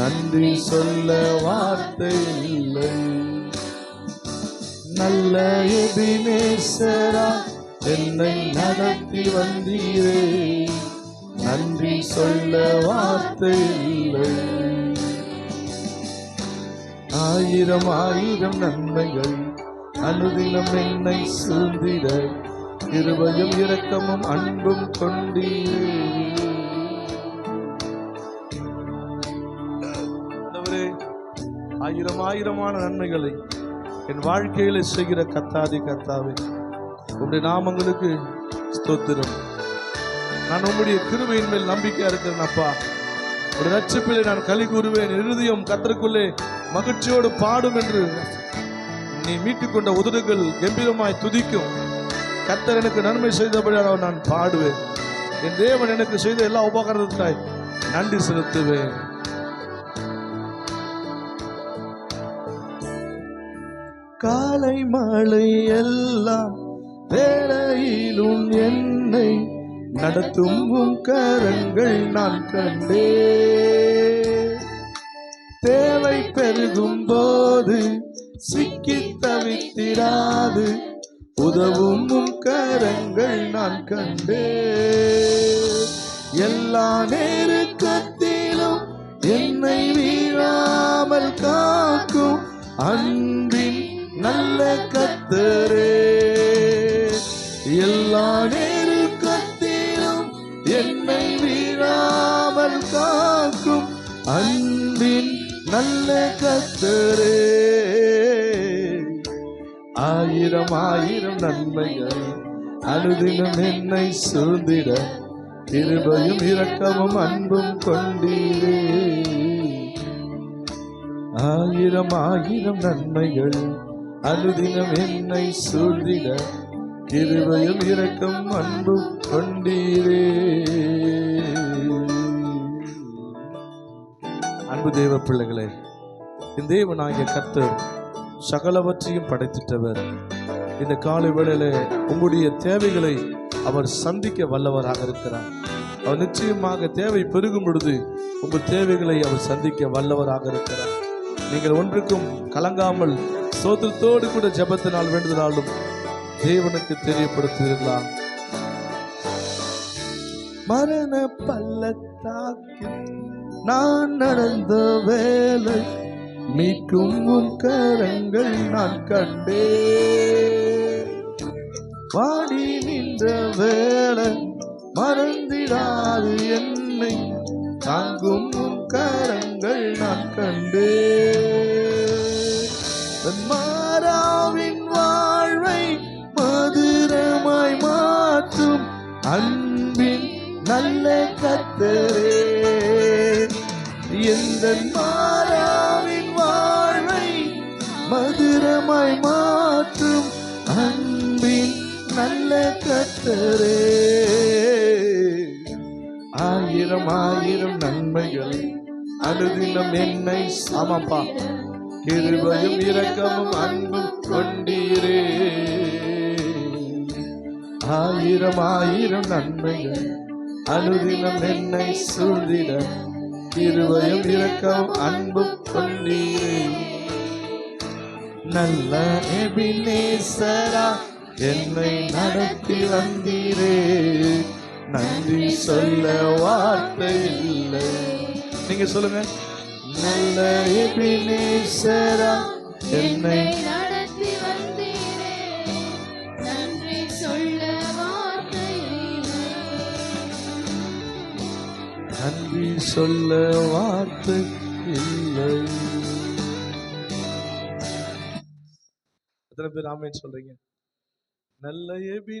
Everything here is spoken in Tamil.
நன்றி சொல்ல வார்த்தை இல்லை. நல்ல எபினேசரா என்னை நடத்தி வந்தீரே. நன்றி சொல்ல வார்த்தை இல்லை. ஆயிரம் ஆயிரம் நன்மைகள் அனுதினம் என்னை சூழ்ந்திட. இருபையும் இரக்கமும் அன்பும் கொண்டீரே. ஆயிரம் ஆயிரமான நன்மைகளை என் வாழ்க்கையில செய்கிற கத்தாதி கத்தாவே உங்களுடைய நாமங்களுக்கு ஸ்தோத்திரம். நான் உங்களுடைய கிருமையின் மேல் நம்பிக்கையா இருக்கிறேன் அப்பா. ஒரு ரட்சிப்பிலே நான் கலி கூறுவேன். இருதயம் கத்தருக்குள்ளே மகிழ்ச்சியோடு பாடும் என்று நீ மீட்டுக் கொண்ட உதடுகள் கம்பீரமாய் துதிக்கும். கத்தர் எனக்கு நன்மை செய்தபடியால் நான் பாடுவேன். என் தேவன் எனக்கு செய்த எல்லா உபகாரத்தாய் நன்றி செலுத்துவேன். காலை மாலை எல்லாம் வேலையிலும் என்னை நடத்தும் உம் கரங்கள் நான் கண்டே. தேவை பெருகும் போது சிக்கி தவித்திடாது. உதவும் உம் கரங்கள் நான் கண்டே. எல்லா நெருக்கத்திலும் என்னை வீழாமல் காக்கும் அன்பின் நல்ல கத்தரே. எல்லா நெருக்கத்திலும் என்னை வீழாமல் காக்கும் அன்பின் நல்ல கத்தரே. ஆயிரம் ஆயிரம் நன்மைகள் அனுதினம் என்னை சூழ்ந்திட. கிருபையும் இரக்கமும் அன்பும் கொண்டீரே. ஆயிரம் ஆயிரம் நன்மைகள் அனுதினம் என்னை சூழ்ந்திட கிருபையும் இரக்கம் அன்பும் கொண்டீரே. அன்பு தேவ பிள்ளைகளே இந்த தேவனாகிய கர்த்தர் சகலவற்றையும் படைத்திட்டவர். இந்த காலை வேளையில உங்களுடைய தேவைகளை அவர் சந்திக்க வல்லவராக இருக்கிறார். அவர் நிச்சயமாக தேவை பெருகும் பொழுது உங்கள் தேவைகளை அவர் சந்திக்க வல்லவராக இருக்கிறார். நீங்கள் ஒன்றுக்கும் கலங்காமல் சோத்திரத்தோடு கூட ஜபத்தினால் வேண்டுதலாலும் தேவனுக்கு தெரியப்படுத்துவீர்களா மரண பள்ளத்தாக்கில் நான் நடந்த வேலை மீட்கும் உன் கரங்கள் நான் கண்டே வாடி நின்ற வேலை மறந்திடாது என்னை. தாங்கும் உன் கரங்கள் நான் கண்டே மாறாவின் வாழ்வை மதுரமாய் மாற்றும் அன்பின் நல்ல கத்தரே எந்த மாறாவின் வாழ்வை மதுரமாய் மாற்றும் அன்பின் நல்ல கத்தரே ஆயிரம் ஆயிரம் நன்மைகள். அனுதினம் என்னை சமப்பா. கிருபையும் இரக்கமும் அன்பும் கொண்டீரே. ஆயிரம் ஆயிரம் நன்மைகள் அனுதினம் என்னை சூழ்ந்திட. கிருபையும் இரக்கம் அன்பும் கொண்டீரே. நல்ல எபினேசரா என்னை நடத்தி வந்தீரே. நன்றி சொல்ல வார்த்தை இல்லை. நீங்க சொல்லுங்க. நல்ல எபினேசரா என்னை நடத்தி வந்தீரே நன்றி சொல்ல. நன்றி சொல்ல வார்த்தை இல்லை எத்தனை பேர் ஆமேன்னு சொல்றீங்க நல்ல எபினே